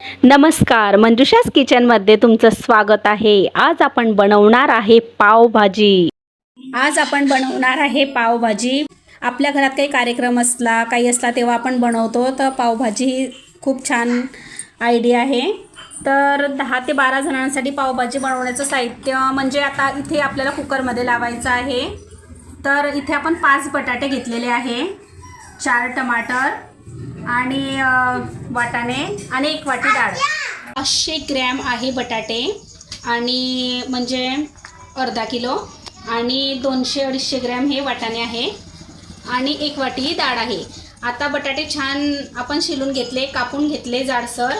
नमस्कार मंजुषास किचनमध्ये तुमचं स्वागत आहे. आज आपण बनवणार आहे पावभाजी. आज आपण बनवणार आहे पावभाजी. आपल्या घरात काही कार्यक्रम असला काही असला तेव्हा आपण बनवतो. तर पावभाजी ही खूप छान आयडिया आहे. तर दहा ते बारा जणांसाठी पावभाजी बनवण्याचं साहित्य म्हणजे आता इथे आपल्याला कुकरमध्ये लावायचं आहे. तर इथे आपण पाच बटाटे घेतलेले आहे. चार टमाटर आणि वाटाणे आणि एक वाटी डाळ. पाचशे ग्रॅम आहे बटाटे आणि म्हणजे अर्धा किलो आणि दोनशे अडीचशे ग्रॅम हे वाटाणे आहे आणि एक वाटी डाळ आहे. आता बटाटे छान आपण शिलून घेतले कापून घेतले जाडसर.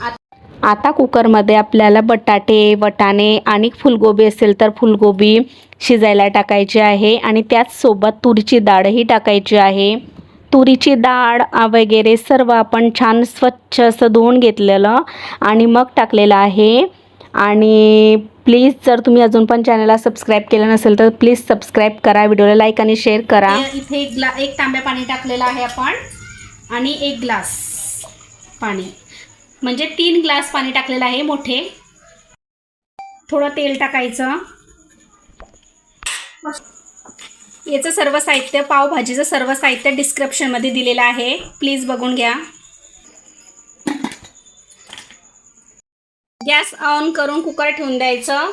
आत- आता कुकरमध्ये आपल्याला बटाटे वटाणे आणि फुलगोबी असेल तर फुलगोबी शिजायला टाकायची आहे आणि त्याचसोबत तुरीची डाळही टाकायची आहे. तुरीची डाळ वगैरे सर्व आपण छान स्वच्छ असं धुवून घेतलेलं आणि मग टाकलेलं आहे. आणि प्लीज जर तुम्ही अजून पण चॅनलला सबस्क्राईब केलं नसेल तर प्लीज सबस्क्राईब करा व्हिडिओला लाईक आणि शेअर करा. इथे एक ग्ला एक तांब्या पाणी टाकलेलं आहे आपण आणि एक ग्लास पाणी. म्हणजे तीन ग्लास पाणी टाकलेलं आहे मोठे. थोडं तेल टाकायचं. याचं सर्व साहित्य पावभाजीचं सर्व साहित्य डिस्क्रिप्शनमध्ये दिलेलं आहे. प्लीज बघून घ्या. गॅस ऑन करून कुकर ठेवून द्यायचं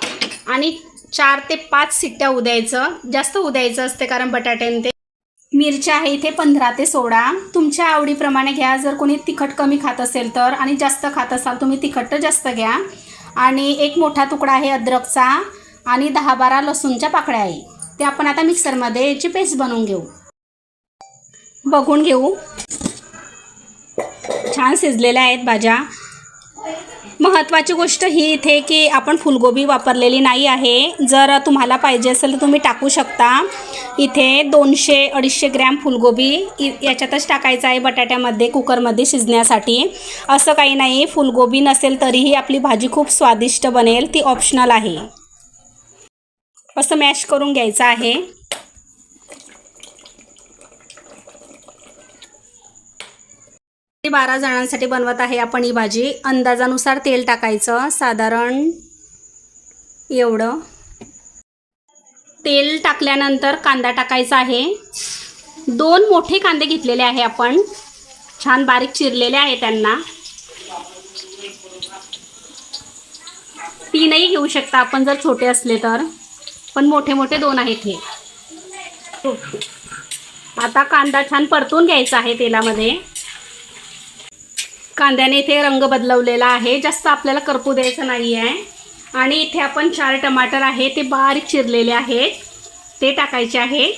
आणि चार ते पाच सिट्ट्या उद्यायचं. जास्त उद्यायचं असते कारण बटाट्याने ते. मिरच्या आहे इथे पंधरा ते सोळा. तुमच्या आवडीप्रमाणे घ्या. जर कोणी तिखट कमी खात असेल तर आणि जास्त खात असाल तुम्ही तिखट तर जास्त घ्या. आणि एक मोठा तुकडा आहे अद्रकचा आणि दहा बारा लसूणच्या पाकळ्या आहे. ते आपण आता मिक्सरमध्ये याची पेस्ट बनवून घेऊ. बघून घेऊ. छान शिजलेल्या आहेत भाज्या. महत्त्वाची गोष्ट ही इथे की आपण फुलगोबी वापरलेली नाही आहे. जर तुम्हाला पाहिजे असेल तर तुम्ही टाकू शकता. इथे दोनशे अडीचशे ग्रॅम फुलगोबी याच्यातच टाकायचं आहे बटाट्यामध्ये कुकरमध्ये शिजण्यासाठी. असं काही नाही फुलगोबी नसेल तरीही आपली भाजी खूप स्वादिष्ट बनेल ती ऑप्शनल आहे. असं मॅश करून घ्यायचं आहे. बारा जणांसाठी बनवत आहे आपण ही भाजी. अंदाजानुसार तेल टाकायचं. साधारण एवढं. तेल टाकल्यानंतर कांदा टाकायचा आहे. दोन मोठे कांदे घेतलेले आहे आपण. छान बारीक चिरलेले आहे त्यांना. तीनही घेऊ शकता आपण जर छोटे असले तर. पण मोठे मोठे दोन आहेत हे. आता कांदा छान परतून घ्यायचा आहे तेलामध्ये. कांद्याने इथे रंग बदलवलेला आहे. जास्त आपल्याला करपू द्यायचं नाही आहे आणि इथे आपण चार टमाटर आहे ते बारीक चिरलेले आहेत. ते टाकायचे आहे.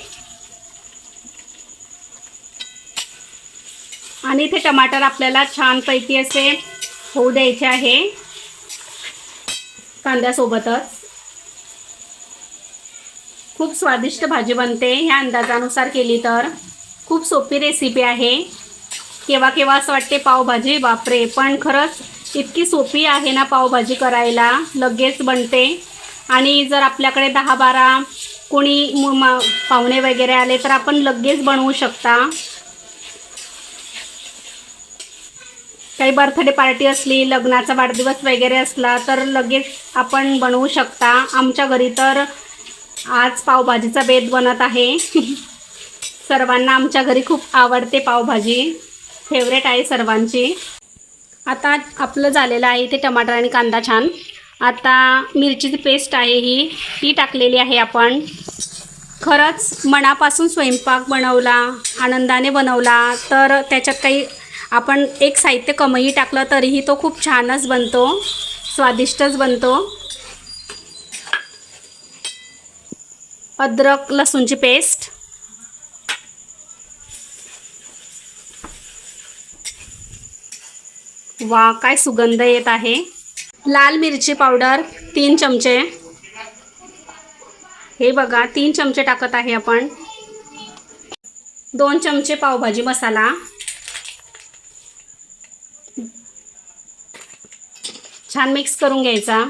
आणि इथे टमाटर आपल्याला छानपैकी असे होऊ द्यायचे आहे. कांद्यासोबतच. खूप स्वादिष्ट भाजी बनते. ह्या अंदाजानुसार केली तर. खूप सोपी रेसिपी आहे. केव्हा केव्हा असं वाटते पावभाजी बापरे! पण खरंच इतकी सोपी आहे ना पावभाजी करायला. लगेच बनते. आणि जर आपल्याकडे दहा बारा कोणी मा- पाहुणे वगैरे आले तर आपण लगेच बनवू शकता. काही बर्थडे पार्टी असली लग्नाचा वाढदिवस वगैरे असला तर लगेच आपण बनवू शकता. आमच्या घरी तर आज पावभाजीचा बेत बनत आहे. सर्वांना आमच्या घरी खूप आवडते पावभाजी. फेवरेट आहे सर्वांची. आता आपलं झालेलं आहे ते टमाटर आणि कांदा छान. आता मिरचीची पेस्ट आहे ही. ती टाकलेली आहे आपण. खरंच मनापासून स्वयंपाक बनवला आनंदाने बनवला तर त्याच्यात काही आपण एक साहित्य कमीही टाकलं तरीही तो खूप छानच बनतो स्वादिष्टच बनतो. अद्रक लसूणची पेस्ट. वा काय सुगंध येत आहे. लाल मिरची पावडर तीन चमचे. हे बघा तीन चमचे टाकत आहे आपण. दोन चमचे पावभाजी मसाला. छान मिक्स करून घ्यायचा.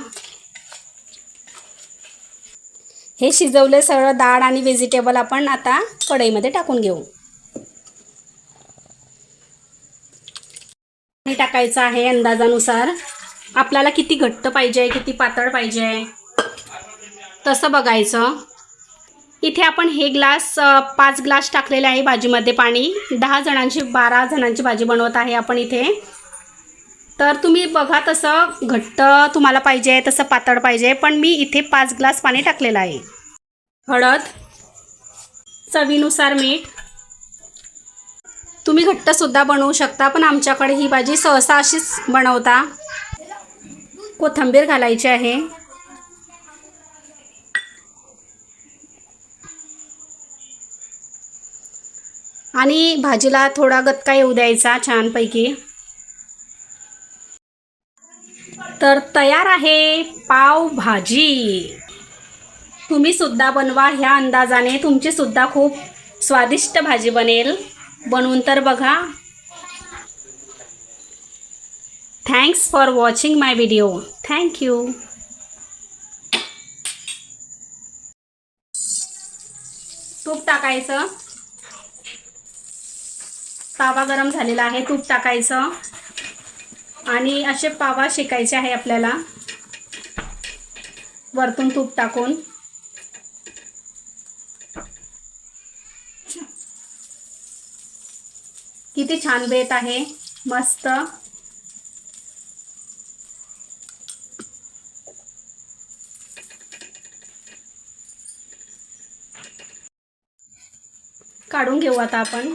हे शिजवले सरळ डाळ आणि व्हेजिटेबल आपण आता कढईमध्ये टाकून घेऊ. पाणी टाकायचं आहे अंदाजानुसार. आपल्याला किती घट्ट पाहिजे किती पातळ पाहिजे? तसं बघायचं. इथे आपण हे ग्लास पाच ग्लास टाकलेले आहे भाजीमध्ये पाणी. दहा जणांची बारा जणांची भाजी बनवत आहे आपण इथे. तर तुम्ही बघा तसं घट्ट तुम्हाला पाहिजे तसं पातळ पाहिजे पण मी इथे पाच ग्लास पाणी टाकलेलं आहे. हळद चवीनुसार मीठ. तुम्ही घट्टसुद्धा बनवू शकता पण आमच्याकडे ही भाजी सहसा अशीच बनवता. कोथिंबीर घालायची आहे. आणि भाजीला थोडा गतका येऊ द्यायचा छानपैकी. तर तयार आहे पावभाजी तुम्ही सुद्धा बनवा ह्या अंदाजाने. तुमची सुद्धा खूप स्वादिष्ट भाजी बनेल. बनवून तर बघा. Thanks for watching my video thank you तूप टाकायचं. तावा गरम झालेला आहे. तूप टाकायचं. आणि असे पावा शेकायचे आहे आपल्याला. वरतून तूप टाकून. किती छान बेत आहे. मस्त. काढून घेऊ आता आपण.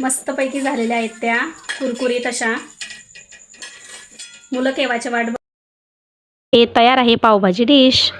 मस्तपैकी झालेल्या आहेत त्या. कुरकुरीत अशा. मुलं केव्हाच्या वाट हे तयार आहे पावभाजी डिश.